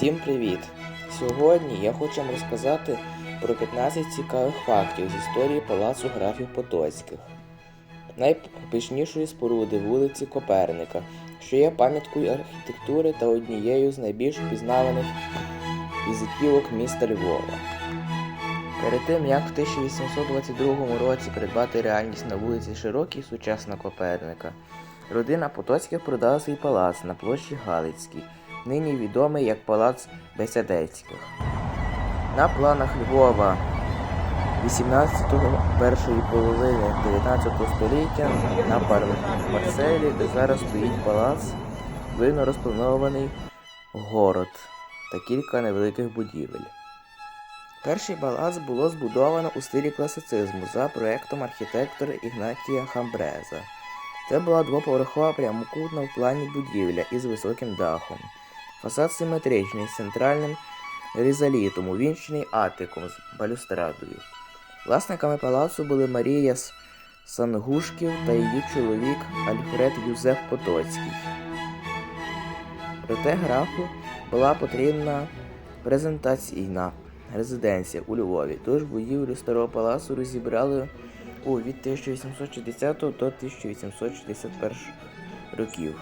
Всім привіт! Сьогодні я хочу вам розказати про 15 цікавих фактів з історії палацу графів Потоцьких, найпишнішої споруди вулиці Коперника, що є пам'яткою архітектури та однією з найбільш впізнаваних візитівок міста Львова. Перед тим, як в 1822 році придбати реальність на вулиці Широкій сучасна Коперника, родина Потоцьких продала свій палац на площі Галицькій, нині відомий як Палац Бесядецьких. На планах Львова 18-го першої половини 19 століття на Марселі, де зараз стоїть палац, видно розпланований город та кілька невеликих будівель. Перший палац було збудовано у стилі класицизму за проектом архітектора Ігнатія Хамбреза. Це була двоповерхова прямокутна в плані будівля із високим дахом. Фасад симетричний з центральним ризалітом, увінчений атиком з балюстрадою. Власниками палацу були Марія Сангушків та її чоловік Альфред Юзеф Потоцький. Проте графу була потрібна презентаційна резиденція у Львові, тож будівлю старого палацу розібрали у від 1860 до 1861 років.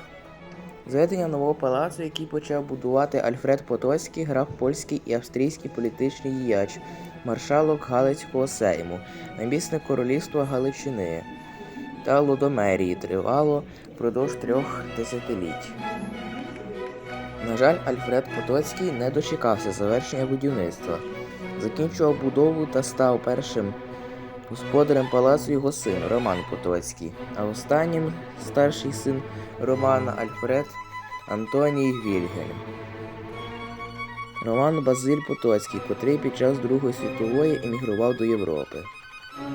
Зведення нового палацу, який почав будувати Альфред Потоцький, граф польський і австрійський політичний діяч, маршалок Галицького сейму, намісник королівства Галичини та Лодомерії тривало впродовж трьох десятиліть. На жаль, Альфред Потоцький не дочекався завершення будівництва, закінчував будову та став першим господарем палацу його син Роман Потоцький, а останнім старший син Романа Альфред Антоній Вільгельм. Роман Базиль Потоцький, котрий під час Другої світової емігрував до Європи.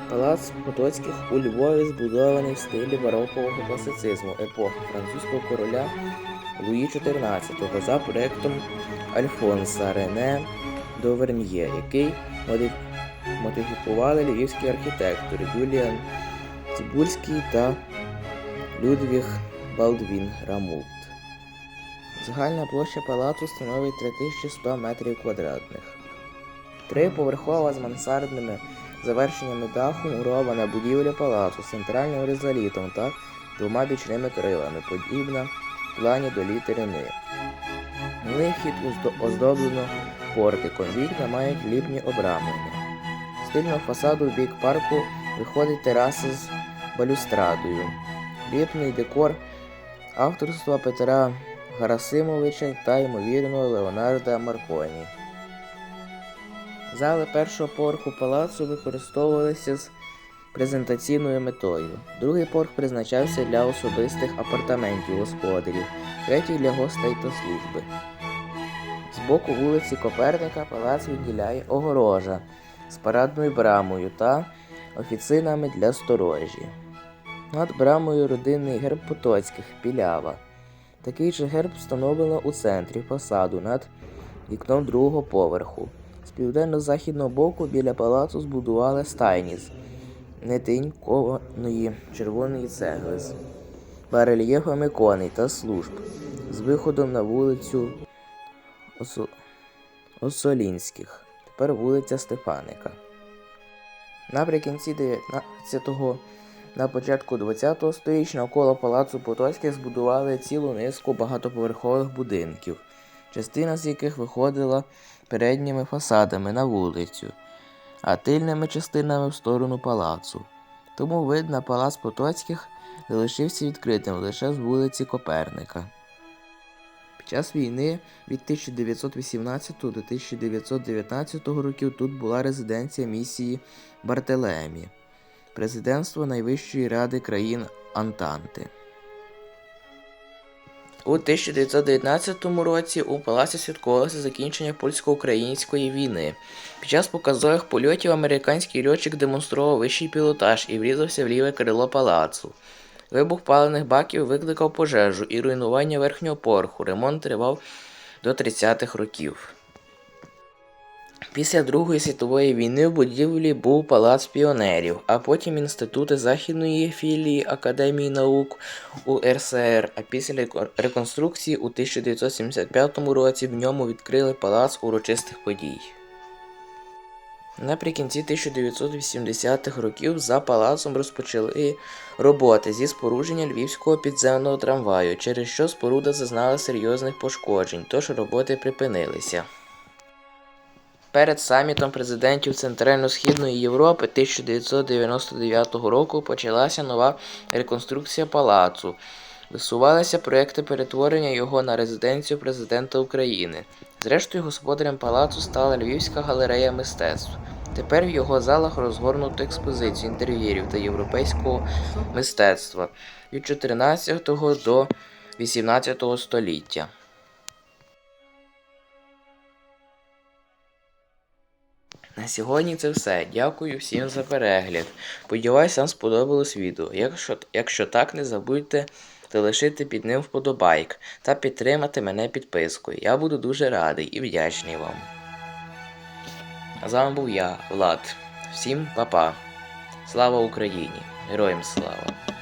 Палац Потоцьких у Львові збудований в стилі барокового класицизму епохи французького короля Луї XIV за проектом Альфонса Рене Доверньє, який модифікували львівські архітектори Юліан Цибульський та Людвіг Балдвін Рамут. Загальна площа палацу становить 3100 метрів квадратних. Триповерхова з мансардними завершеннями даху мурована будівля палацу з центральним ризалітом та двома бічними крилами, подібна в плані до літери Н. Головний вхід оздоблено портиком, вікна мають ліпні обрамлення. З тильного фасаду в бік парку виходить тераса з балюстрадою. Ліпний декор авторства Петра Гарасимовича та ймовірно Леонарда Марконі. Зали першого поверху палацу використовувалися з презентаційною метою. Другий поверх призначався для особистих апартаментів господарів, третій для гостей та служби. З боку вулиці Коперника палац відділяє огорожа з парадною брамою та офіцинами для сторожі. Над брамою родинний герб Потоцьких Білява. Такий же герб встановлено у центрі фасаду над вікном другого поверху. З південно-західного боку біля палацу збудували стайні з нетинькованої червоної цегли з барельєфами коней та служб з виходом на вулицю Осо... Осолінських, тепер вулиця Стефаника. Наприкінці 19-го, на початку 20-го століття навколо палацу Потоцьких збудували цілу низку багатоповерхових будинків, частина з яких виходила передніми фасадами на вулицю, а тильними частинами в сторону палацу. Тому вид на палац Потоцьких залишився відкритим лише з вулиці Коперника. Під час війни від 1918 до 1919 років тут була резиденція місії Бартелемі, президентство Найвищої ради країн Антанти. У 1919 році у палаці святкувалося закінчення польсько-української війни. Під час показових польотів американський льотчик демонстрував вищий пілотаж і врізався в ліве крило палацу. Вибух палених баків викликав пожежу і руйнування верхнього поверху. Ремонт тривав до 30-х років. Після Другої світової війни в будівлі був палац піонерів, а потім інститути західної філії Академії наук УРСР. А після реконструкції у 1975 році в ньому відкрили палац урочистих подій. Наприкінці 1980-х років за палацом розпочали роботи зі спорудження львівського підземного трамваю, через що споруда зазнала серйозних пошкоджень, тож роботи припинилися. Перед самітом президентів Центрально-Східної Європи 1999 року почалася нова реконструкція палацу. Висувалися проекти перетворення його на резиденцію президента України. Зрештою, господарем палацу стала Львівська галерея мистецтв. Тепер в його залах розгорнуто експозицію інтер'єрів та європейського мистецтва від 14 до 18 століття. На сьогодні це все. Дякую всім за перегляд. Сподіваюсь, вам сподобалось відео. Якщо, якщо так, не забудьте залишити під ним вподобайк та підтримати мене підпискою. Я буду дуже радий і вдячний вам. А з вами був я, Влад. Всім па-па. Слава Україні! Героям слава!